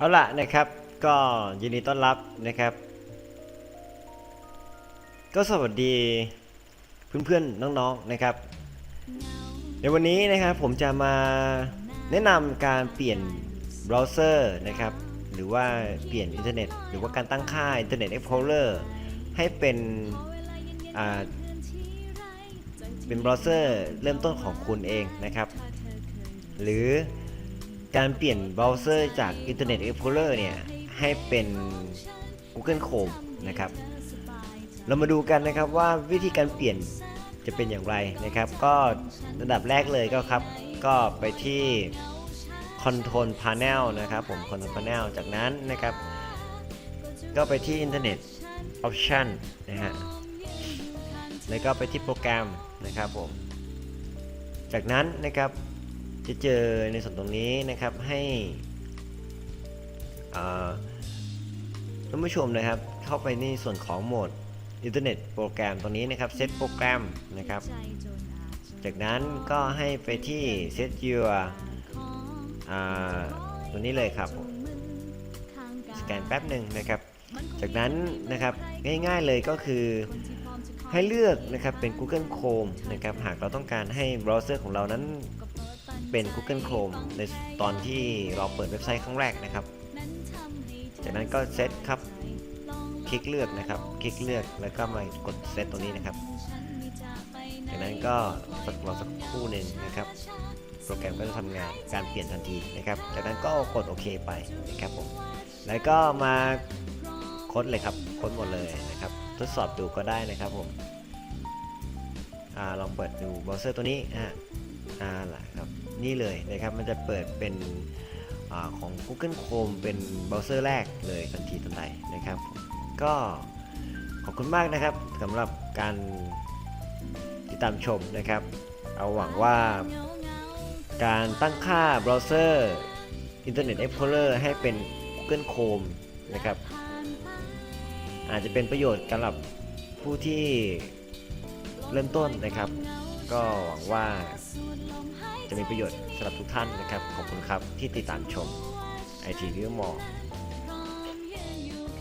เอาละนะครับก็ยินดีต้อนรับนะครับ ก็สวัสดีเพื่อนๆน้องๆนะครับ ในวันนี้นะครับผมจะมาแนะนำการเปลี่ยนเบราว์เซอร์นะครับ หรือว่าเปลี่ยนอินเทอร์เน็ต หรือว่าการตั้งค่า Internet Explorer ให้เป็นเป็นเบราว์เซอร์เริ่มต้นของคุณเองนะครับ หรือ การเปลี่ยนเบราว์เซอร์จาก Internet Explorer เนี่ย ให้เป็น Google Chrome นะครับ เรามาดูกันนะครับว่าวิธีการเปลี่ยนจะเป็นอย่างไรนะครับ ก็ระดับแรกเลยก็ครับ ก็ไปที่ Control Panel นะครับผม Control Panel จากนั้นนะครับ ก็ไปที่ Internet Option นะฮะ แล้วก็ไปที่โปรแกรมนะครับผม จากนั้นนะครับ จะเจอในส่วนตรงนี้นะครับให้ท่านผู้ชมนะครับเข้าไปในส่วนของโหมดอินเทอร์เน็ตโปรแกรมตรงนี้นะครับ Set โปรแกรมนะครับ จากนั้นก็ให้ไปที่ Set Your อ่าตัวนี้เลยครับสแกนแป๊บหนึ่งนะครับ จากนั้นนะครับง่ายๆเลยก็คือให้เลือกนะครับเป็น Google Chrome นะครับหากเราต้องการให้เบราว์เซอร์ของเรานั้น เป็น Google Chrome ในตอนที่เราเปิดเว็บไซต์ครั้งแรกนะครับ จากนั้นก็เซตครับ คลิกเลือกนะครับ คลิกเลือกแล้วก็มากดเซตตรงนี้นะครับ จากนั้นก็สักรอสักครู่หนึ่งนะครับ โปรแกรมก็จะทำงานการเปลี่ยนทันทีนะครับ จากนั้นก็กดโอเคไปนะครับผม แล้วก็มาค้นเลยครับ ค้นหมดเลยนะครับ ทดสอบดูก็ได้นะครับผมอลองเปิดดูเบราว์เซอร์ตัวนี้อ่าอ่าล่ะครับ นี่เลยนะครับมันจะเปิดเป็นอของ Google Chrome เป็นเบราว์เซอร์แรกเลยทันทีทันใดนะครับ ก็ขอบคุณมากนะครับสำหรับการติดตามชมนะครับ เอาหวังว่าการตั้งค่าเบราว์เซอร์ Internet Explorer ให้เป็น Google Chrome นะครับ อาจจะเป็นประโยชน์สำหรับผู้ที่เริ่มต้นนะครับ ก็หวังว่าจะมีประโยชน์สำหรับทุกท่านนะครับ ขอบคุณครับที่ติดตามชมไอทีวิวมอ